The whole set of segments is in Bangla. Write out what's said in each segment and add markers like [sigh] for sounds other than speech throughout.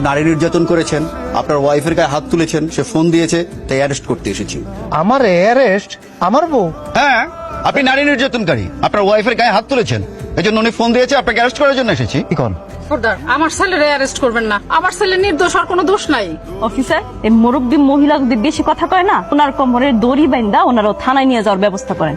নারী নির্যাতন করেছেন আপনার ওয়াইফের গায়ে হাত তুলেছেন সে ফোন দিয়েছে তাই অ্যারেস্ট করতে এসেছি। আমার অ্যারেস্ট আমার বউ? হ্যাঁ আপনি নারী নির্যাতনকারী আপনার ওয়াইফের গায়ে হাত তুলেছেন এই জন্য উনি ফোন দিয়েছে আপনাকে অ্যারেস্ট করার জন্য এসেছি। কি কন? আমার ছেলেরে অ্যারেস্ট করবেন না। আমার ছেলে নির্দোষ আর কোনো দোষ নাই। অফিসার এই মুরব্বী মহিলা যদি বেশি কথা কয় না? ওনার কোমরের দড়ি বাইন্দা ওনারও থানায় নিয়ে যাওয়ার ব্যবস্থা করেন।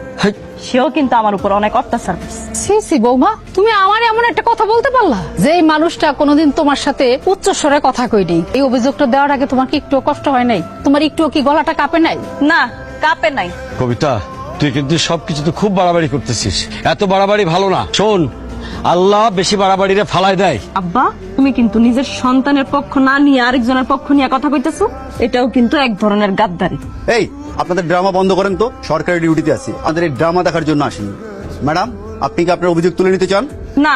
সেও কিন্তু আমার উপর অনেক অত্যাচার করছে। সি সি বৌমা তুমি আমার এমন একটা কথা বলতে পারলা? যে এই মানুষটা কোনোদিন তোমার সাথে উচ্চ স্বরে কথা কইনি। এই অভিযোগটা দেওয়ার আগে তোমার কি একটু কষ্ট হয় নাই? তোমার একটু কি গলাটা কাঁপে নাই? না কাপে নাই। কবিতা তুই কিন্তু সবকিছুতে খুব বাড়াবাড়ি করতেছিস। এত বাড়াবাড়ি ভালো না। শোন আল্লাহ বেশি বাড়াবাড়িরে ফালাই দেয়। আব্বা তুমি কিন্তু নিজের সন্তানের পক্ষ না নিয়ে আরেকজনের পক্ষ নিয়ে কথা কইতেছো? এটাও কিন্তু এক ধরনের গাদ্দারি। এই আপনাদের ড্রামা বন্ধ করেন তো সরকারি ডিউটিতে আছি। আমাদের এই ড্রামা দেখার জন্য আসেনি। ম্যাডাম আপনি কি আপনার অভিযোগ তুলে নিতে চান? না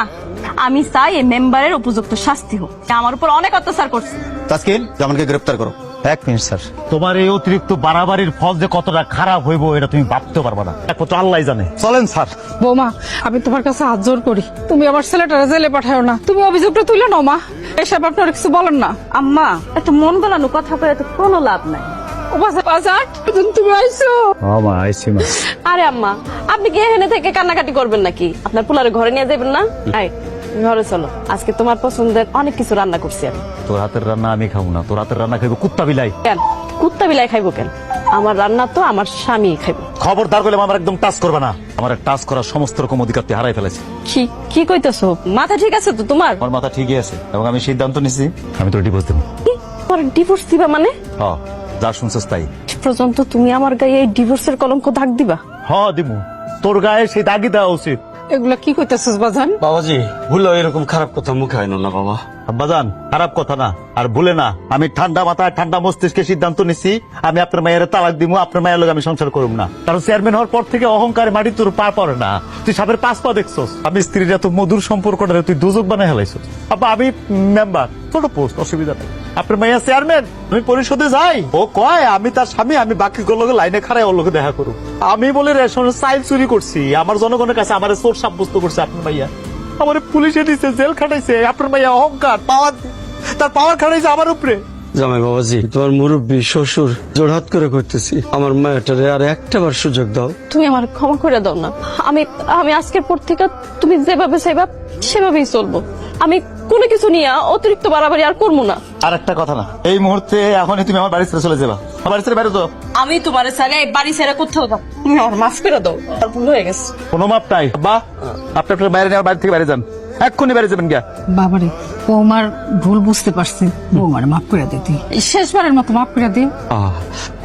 আমি চাই এই মেম্বারের উপযুক্ত শাস্তি হোক। আমার উপর অনেক অত্যাচার করছে। তাস্কিন জামানকে গ্রেপ্তার করো। এক মিনিট স্যার। তোমার এই অতিরিক্ত বাড়াবাড়ির ফল যে কতটা খারাপ হইব এটা তুমি ভাবতে পারবা না। একমাত্র আল্লাহ জানে। চলেন স্যার। বৌমা আমি তোমার কাছে হাত জোর করি। তুমি আমার ছেলেটারে জেলে পাঠাও না। তুমি অভিযোগটা তুলে নাও মা। এসব আপনার কিছু বলেন না। আম্মা এত মন গলানো কথা কয়ে তো কোনো লাভ নাই। ও বাসা বাজার তুমি মা মা। আরে আম্মা আপনি কি এখানে থেকে কান্নাকাটি করবেন নাকি? আপনার পোলারে ঘরে নিয়ে যাবেন না? আই ঘরে চলো। আজকে তোমার পছন্দের অনেক কিছু রান্না করছি আমি। তোর হাতের রান্না আমি খাব না তোর হাতের রান্না খাইবো কুত্তা বিলাই। কেন? কুত্তা বিলাই খাইবো কেন? আমার রান্না তো আমার স্বামী খাইবো। খবরদার করলে আমার একদম টাচ করবে না। আমার টাচ করার সমস্ত রকম অধিকার তুই হারাই ফেলেছি কি কি কইতেছো? মাথা ঠিক আছে তো তোমার? আমার মাথা ঠিকই আছে এবং আমি সিদ্ধান্ত নিছি আমি তোর ডিভোর্স দেবো। কি? তোমার ডিভোর্স দিবা মানে? হ যা শুনছিস তাই। আজ পর্যন্ত তুমি আমার গায়ে এই ডিভোর্সের কলঙ্ক দাগ দিবা? হ দিমু। তোর গায়ে সেই দাগি দেওয়া উচিত। এগুলা কি করতেছিস বাজান? বাবাজি ভুলো এরকম খারাপ কথা মুখে আইনো না বাবা। আব্বাজান খারাপ কথা না। আর ভুলে না, আমি ঠান্ডা মাথায় ঠান্ডা মস্তিষ্কে সিদ্ধান্ত নিছি, আমি আপনার মায়ের তালাক দিব আপনার মায়ের লোক আমি সংসার করব না। কারণ চেয়ারম্যান হওয়ার পর থেকে অহংকারে মাটি তোর পা পড়ে না। তুই সাপের পাঁচ পা দেখছস। আমি স্ত্রীর এত মধুর সম্পর্কটা তুই দুজক বানাই হেলাইছস। আব্বা, আমি মেম্বার, ছোট পোস্ট, অসুবিধা নেই। আপনার মাইয়া চেয়ারম্যান, আমি পরিষদে যাই। ও কয়, আমি তার স্বামী, আমি বাকি লোকে লাইনে খাড়াই ওর লোকে দেখা করুক আমি বলে রেশন চাইল চুরি করছি। আমার জনগণের কাছে আমার চোর সাব্যস্ত করছে আপনার মাইয়া। আমার পুলিশে দিছে জেল খাটাইছে আপনার ভাইয়া অহংকার পাওয়ার তার পাওয়ার খাটাইছে আমার উপরে। জামাই বাবাজি তোমার মুরব্বী শ্বশুর জোড়হাত করে করতেছি। আমার মায়েরটারে আর একটা বার সুযোগ দাও। তুমি আমার ক্ষমা করে দাও না। আমি আমি আজকের পর থেকে তুমি যেভাবে চাইবা সেভাবেই চলবো। আমি কোনো কিছু নিয়ে অতিরিক্ত বাড়াবাড়ি আর করব না। আর একটা কথা না এই মুহূর্তে এখনই তুমি আমার বাড়ি ছেড়ে চলে যাবা। আমার বাড়ি ছেড়ে বাইরে তো আমি তোমার সারে বাড়ি ছেড়ে কোথাও যাও তুমি আমার মাফ করে দাও আর ভুল হয়ে গেছে। কোনো মাপ নাই। বা আপনি আপনার বাইরে নেওয়ার বাড়ি থেকে বাইরে যান। এক্ষুনি বাইরে যাবেন গিয়া। বাবারে বৌমার ভুল বুঝতে পারছি। বৌমার মাফ করে দিতে শেষবারের মতো মাফ করে দিও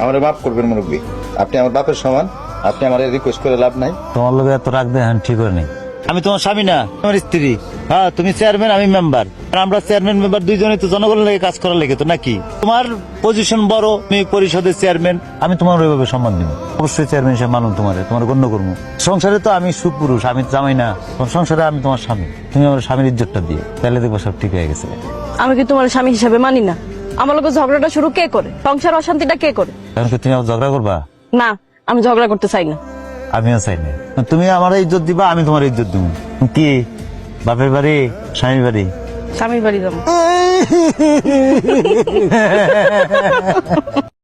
আমার মাফ করবেন মুরব্বী। আপনি আমার বাপের সমান আপনি আমার রিকোয়েস্ট করে লাভ নাই। তোমার লোক এত রাখ দেন ঠিক করে নেই আমি তোমার স্বামী না তোমার স্ত্রী। হ্যাঁ তুমি চেয়ারম্যান আমি মেম্বার আমরা চেয়ারম্যান মেম্বার দুইজনে তো জনগণের লেগে কাজ করার লেগে তো নাকি? তোমার পজিশন বড় তুমি পরিষদের চেয়ারম্যান আমি তোমার ওইভাবে সম্মান দিব। অবশ্যই চেয়ারম্যান হিসেবে মানুন তোমার তোমার গণ্য করব। সংসারে তো আমি সুপুরুষ আমি জামাই না। সংসারে আমি তোমার স্বামী। তুমি আমার স্বামীর ইজ্জতটা দিয়ে তাহলে দেখব সব ঠিক হয়ে গেছে। আমি কি তোমার স্বামী হিসাবে মানি না? আমার লোক ঝগড়াটা শুরু কে করে? সংসার অশান্তিটা কে করে? কারণ তুমি আমার ঝগড়া করবা? না আমি ঝগড়া করতে চাই না। আমিও চাই না। তুমি আমার ইজ্জত দিবা আমি তোমার ইজ্জত দিব। কি? বাপের বাড়ি স্বামীর বাড়ি? স্বামীর বাড়ি যাব। [laughs]